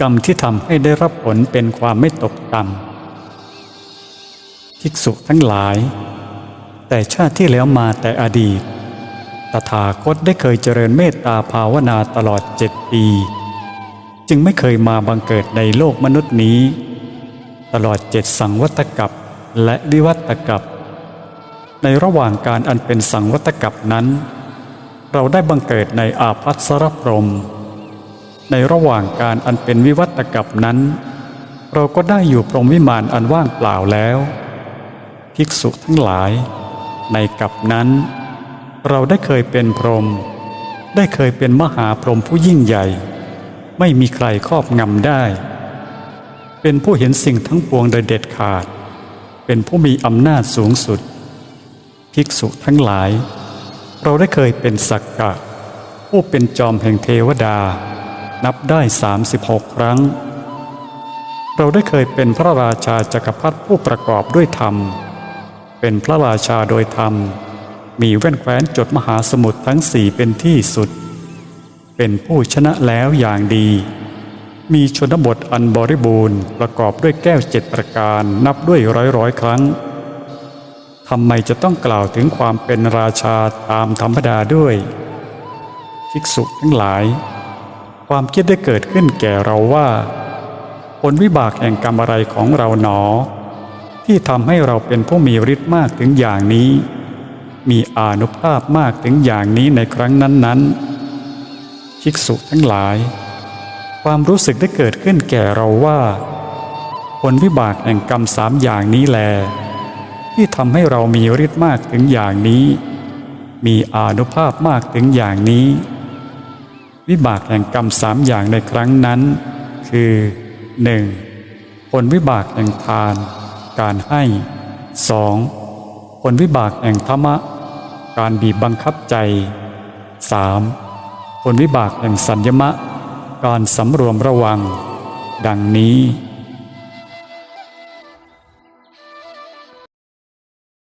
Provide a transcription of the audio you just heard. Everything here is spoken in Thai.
กรรมที่ทำให้ได้รับผลเป็นความไม่ตกต่ำภิกษุทั้งหลาย แต่ชาติที่แล้วมาแต่อดีต ตถาคตได้เคยเจริญเมตตาภาวนาตลอดเจ็ดปี จึงไม่เคยมาบังเกิดในโลกมนุษย์นี้ ตลอดเจ็ดสังวัตกับและวิวัตกับ ในระหว่างการอันเป็นสังวัตกับนั้น เราได้บังเกิดในอาภัสรพรม ในระหว่างการอันเป็นวิวัตกับนั้น เราก็ได้อยู่พรหมวิมานอันว่างเปล่าแล้ว ภิกษุทั้งหลาย ในกับนั้น เราได้เคยเป็นพรหมได้เคยเป็นมหาพรหมผู้ยิ่งใหญ่ ไม่มีใครครอบงำได้ เป็นผู้เห็นสิ่งทั้งปวงโดยเด็ดขาด เป็นผู้มีอำนาจสูงสุด ภิกษุทั้งหลาย เราได้เคยเป็นสักกะ ผู้เป็นจอมแห่งเทวดา นับได้ 36 ครั้ง เราได้เคยเป็นพระราชาจักรพรรดิผู้ประกอบด้วยธรรม เป็นพระราชาโดยธรรม มีแว่นแคว้นจดมหาสมุทรทั้งสี่เป็นที่สุด เป็นผู้ชนะแล้วอย่างดี มีชนบทอันบริบูรณ์ประกอบด้วยแก้วเจ็ดประการนับด้วยร้อยร้อยครั้งทำไมจะต้องกล่าวถึงความเป็นราชาตามธรรมดาด้วย ภิกษุทั้งหลาย ความคิดได้เกิดขึ้นแก่เราว่า ผลวิบากแห่งกรรมอะไรของเราหนอ ที่ทำให้เราเป็นผู้มีฤทธิ์มากถึงอย่างนี้ มีอานุภาพมากถึงอย่างนี้ในครั้งนั้นๆภิกษุทั้งหลาย ความรู้สึกได้เกิดขึ้นแก่เราว่า ผลวิบากแห่งกรรมสามอย่างนี้แล ที่ทำให้เรามีฤทธิ์มากถึงอย่างนี้ มีอานุภาพมากถึงอย่างนี้ วิบากแห่งกรรมสามอย่างในครั้งนั้น คือ 1. ผลวิบากแห่งทาน การให้ 2. ผลวิบากแห่งธรรมะ การบีบบังคับใจ 3. ผลวิบากแห่งสัญญมะ การสำรวมระวัง ดังนี้